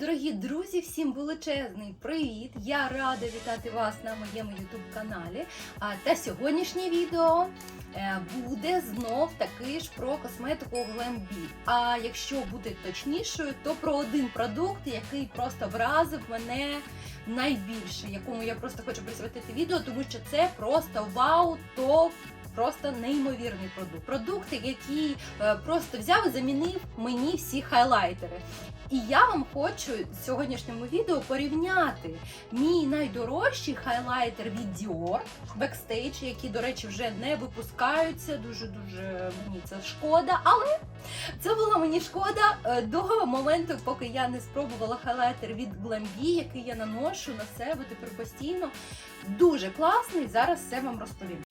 Дорогі друзі, всім величезний привіт! Я рада вітати вас на моєму youtube каналі. А та сьогоднішнє відео е, буде знов таки ж про косметику Glambi. А якщо бути точнішою, то про один продукт, який просто вразив мене найбільше, якому я просто хочу присвятити відео, тому що це просто вау, топ. Просто неймовірний продукт. Продукт, який е, просто взяв і замінив мені всі хайлайтери. І я вам хочу в сьогоднішньому відео порівняти мій найдорожчий хайлайтер від Dior Backstage, які, до речі, вже не випускаються. Дуже дуже мені це шкода. Але це була мені шкода е, до моменту, поки я не спробувала хайлайтер від Glambi, який я наношу на себе тепер постійно. Дуже класний. Зараз все вам розповім.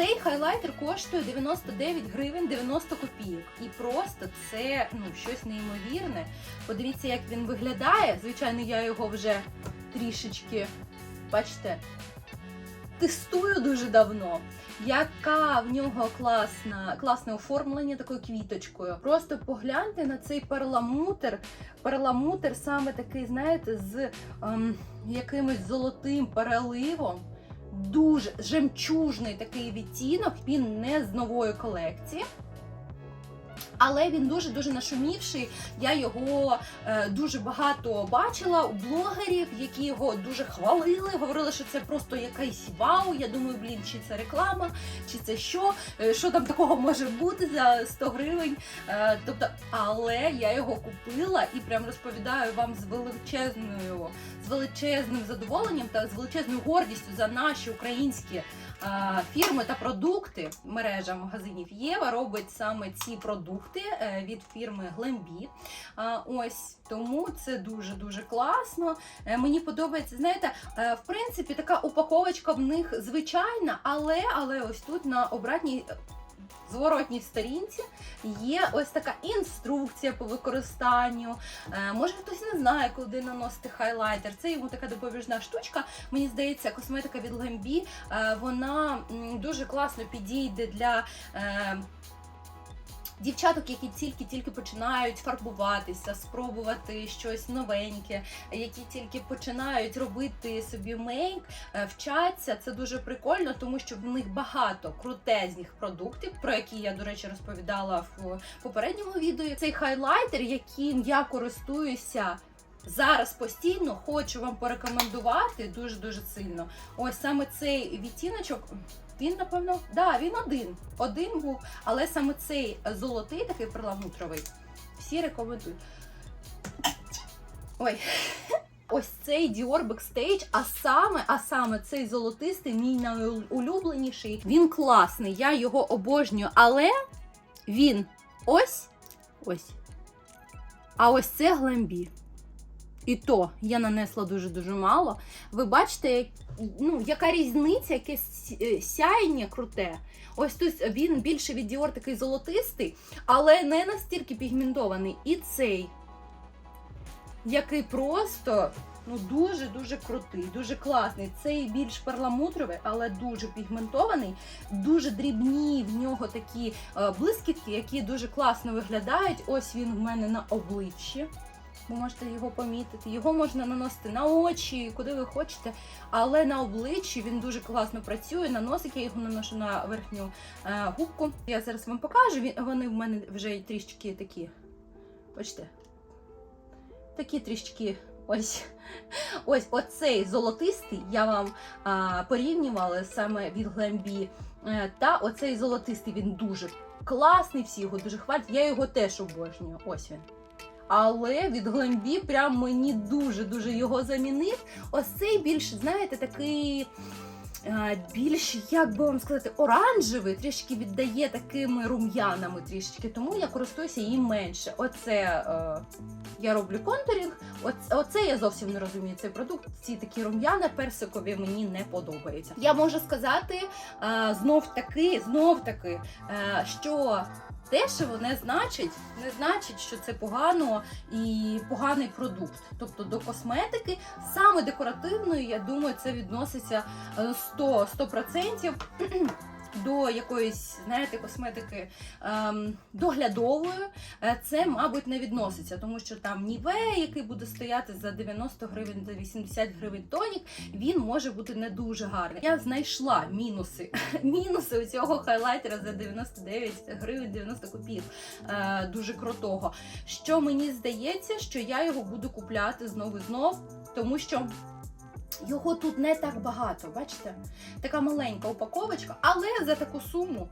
Цей хайлайтер коштує 99 гривень 90 копійок. І просто це ну, щось неймовірне. Подивіться, як він виглядає. Звичайно, я його вже трішечки, бачите, тестую дуже давно. Яка в нього класна, класне оформлення такою квіточкою. Просто погляньте на цей перламутр. Перламутр саме такий, знаєте, з ем, якимось золотим переливом дуже жемчужний такий відтінок. Він не з нової колекції. Але він дуже дуже нашумівший. Я його е, дуже багато бачила у блогерів, які його дуже хвалили. Говорили, що це просто якийсь вау. Я думаю, блін, чи це реклама, чи це що? Е, що там такого може бути за 100 гривень? Е, тобто, але я його купила і прям розповідаю вам з величезною, з величезним задоволенням та з величезною гордістю за наші українські. Фірми та продукти мережа магазинів Єва робить саме ці продукти е, від фірми Глембі. Ось тому це дуже дуже класно. Е, Мені подобається, знаєте, е, в принципі, така упаковочка в них звичайна, але але ось тут на обратній. Зворотній сторінці є ось така інструкція по використанню. Е, може хтось не знає, куди наносити хайлайтер. Це йому така допоміжна штучка. Мені здається, косметика від е, вона дуже класно підійде для. Дівчаток, які тільки-тільки починають фарбуватися, спробувати щось новеньке, які тільки починають робити собі мейк, е, вчаться. Це дуже прикольно, тому що в них багато крутезних продуктів, про які я, до речі, розповідала в попередньому відео. Цей хайлайтер, яким я користуюся. Зараз постійно хочу вам порекомендувати дуже дуже сильно. Ось саме цей відтіночок. Він, напевно, да, він один. Один був, але саме цей золотий, такий перламутровий, всі рекомендують. Ой. Ось цей Dior Backstage, а саме, а саме цей золотистий, мій найулюбленіший. Він класний, я його обожнюю, але він ось ось. А ось це Glambi. І то я нанесла дуже-дуже мало. Ви бачите, ну, яка різниця, яке е, сяєння круте. Ось тут він більше від Dior такий золотистий, але не настільки пігментований. І цей, який просто ну, дуже-дуже крутий, дуже класний. Цей більш перламутровий, але дуже пігментований, дуже дрібні в нього такі е, блискітки, які дуже класно виглядають. Ось він в мене на обличчі. Ви можете його помітити. Його можна наносити на очі, куди ви хочете, але на обличчі він дуже класно працює. На носик я його наношу на верхню е, губку. Я зараз вам покажу. Вони в мене вже трішки такі. Бачите? Такі трішки. Ось ось оцей золотистий я вам а, порівнювала саме від. Е, Та оцей золотистий він дуже класний, всі його дуже хвалять. Я його теж обожнюю. Ось він. Але від Glambi прям мені дуже-дуже його замінив. Ось цей більш, знаєте, такий е, більш, як би вам сказати, оранжевий, трішки віддає такими рум'янами трішечки, тому я користуюся їм менше. Оце е, я роблю контурінг, оце, оце я зовсім не розумію. Цей продукт, ці такі рум'яна персикові мені не подобаються. Я можу сказати е, знов таки, знов таки, е, що дешево не значить, не значить, що це погано і поганий продукт. Тобто до косметики саме декоративної, я думаю, це відноситься е, 100%. 100%. До якоїсь, знаєте, косметики ем, доглядової, е, це, мабуть, не відноситься, тому що там Ніве, який буде стояти за 90 гривень до 80 гривень тонік, він може бути не дуже гарний. Я знайшла мінуси. Мінуси у цього хайлайтера за 99 гривень 90 копійок. Е, дуже крутого. Що мені здається, що я його буду купляти знову і знов, тому що. Його тут не так багато, бачите? Така маленька упаковочка, але за таку суму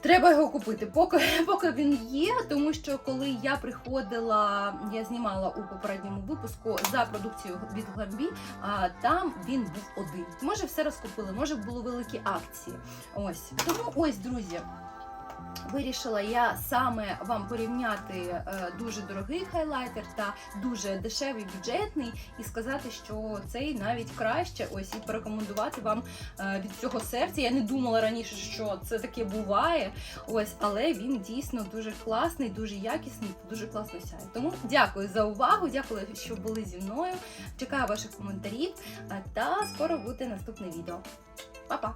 треба його купити, поки, поки він є. Тому що коли я приходила, я знімала у попередньому випуску за продукцією від Гламбі, а там він був один. Може, все розкупили, може були великі акції. Ось тому ось, друзі. Вирішила я саме вам порівняти е, дуже дорогий хайлайтер та дуже дешевий бюджетний, і сказати, що цей навіть краще. Ось і порекомендувати вам е, від цього серця. Я не думала раніше, що це таке буває. Ось, але він дійсно дуже класний, дуже якісний, дуже класно сяє. Тому дякую за увагу, дякую, що були зі мною. Чекаю ваших коментарів е, та скоро буде наступне відео. Па-па!